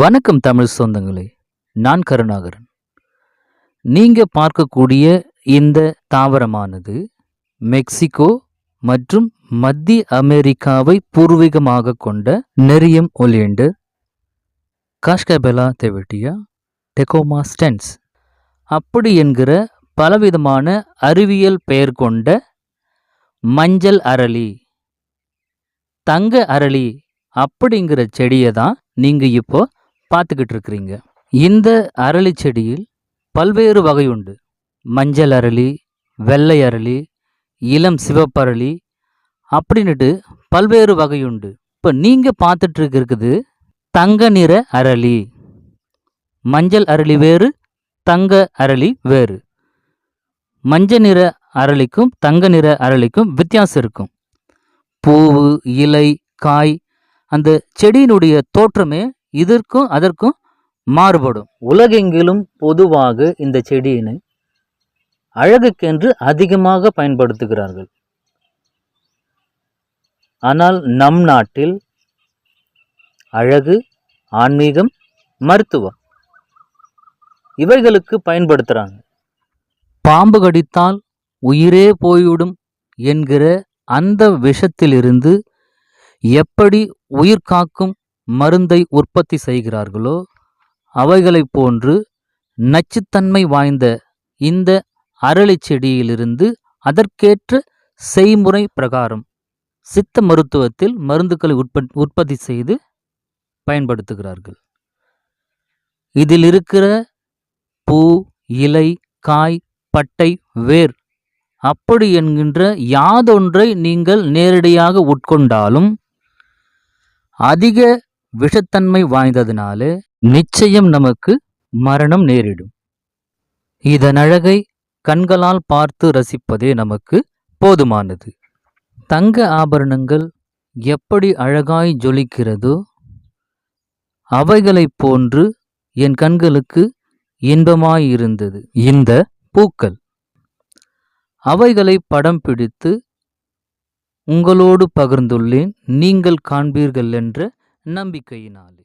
வணக்கம் தமிழ் சொந்தங்களே நான் கருணாகரன். நீங்கள் பார்க்கக்கூடிய இந்த தாவரமானது மெக்சிகோ மற்றும் மத்திய அமெரிக்காவை பூர்வீகமாக கொண்ட நெரியம் ஒலியண்டு காஷ்கபெலா தெவிட்டியா டெகோமா ஸ்டென்ஸ். அப்படி என்கிற பலவிதமான அறிவியல் பெயர் கொண்ட மஞ்சள் அரளி தங்க அரளி அப்படிங்கிற செடியை தான் நீங்கள் இப்போ பார்த்துக்கிட்டு இருக்கிறீங்க இந்த அரளி செடியில் பல்வேறு வகை உண்டு மஞ்சள் அரளி வெள்ளை அரளி இளம் சிவப்பரளி அப்படின்னுட்டு பல்வேறு வகை உண்டு இப்போ நீங்கள் பார்த்துட்டு இருக்கிறது தங்க நிற அரளி. மஞ்சள் அரளி வேறு தங்க அரளி வேறு. மஞ்சள் நிற அரளிக்கும் தங்க நிற அரளிக்கும் வித்தியாசம் இருக்கும். பூவு இலை காய் அந்த செடியினுடைய தோற்றமே இதற்கும் அதற்கும் மாறுபடும். உலகெங்கிலும் பொதுவாக இந்த செடியினை அழகுக்கென்று அதிகமாக பயன்படுத்துகிறார்கள். ஆனால் நம் நாட்டில் அழகு ஆன்மீகம் மருத்துவம் இவைகளுக்கு பயன்படுத்துகிறாங்க பாம்பு கடித்தால் உயிரே போய்விடும் என்கிற அந்த விஷத்திலிருந்து எப்படி உயிர் காக்கும் மருந்தை உற்பத்தி செய்கிறார்களோ அவைகளைப் போன்று நச்சுத்தன்மை வாய்ந்த இந்த அரளி செடியிலிருந்து அதற்கேற்ற செய்முறை பிரகாரம் சித்த மருத்துவத்தில் மருந்துகளை உற்பத் உற்பத்தி செய்து பயன்படுத்துகிறார்கள். இதில் இருக்கிற பூ இலை காய் பட்டை வேர் அப்படி என்கின்ற யாதொன்றை நீங்கள் நேரடியாக உட்கொண்டாலும் அதிக விஷத்தன்மை வாய்ந்ததுனால நிச்சயம் நமக்கு மரணம் நேரிடும். இதன் அழகை கண்களால் பார்த்து ரசிப்பதே நமக்கு போதுமானது. தங்க ஆபரணங்கள் எப்படி அழகாய் ஜொலிக்கிறதோ அவைகளைப் போன்று என் கண்களுக்கு இன்பமாயிருந்தது இந்த பூக்கள். அவைகளை படம் பிடித்து உங்களோடு பகிர்ந்துள்ளேன். நீங்கள் காண்பீர்கள் என்ற நம்பிக்கையினாலே.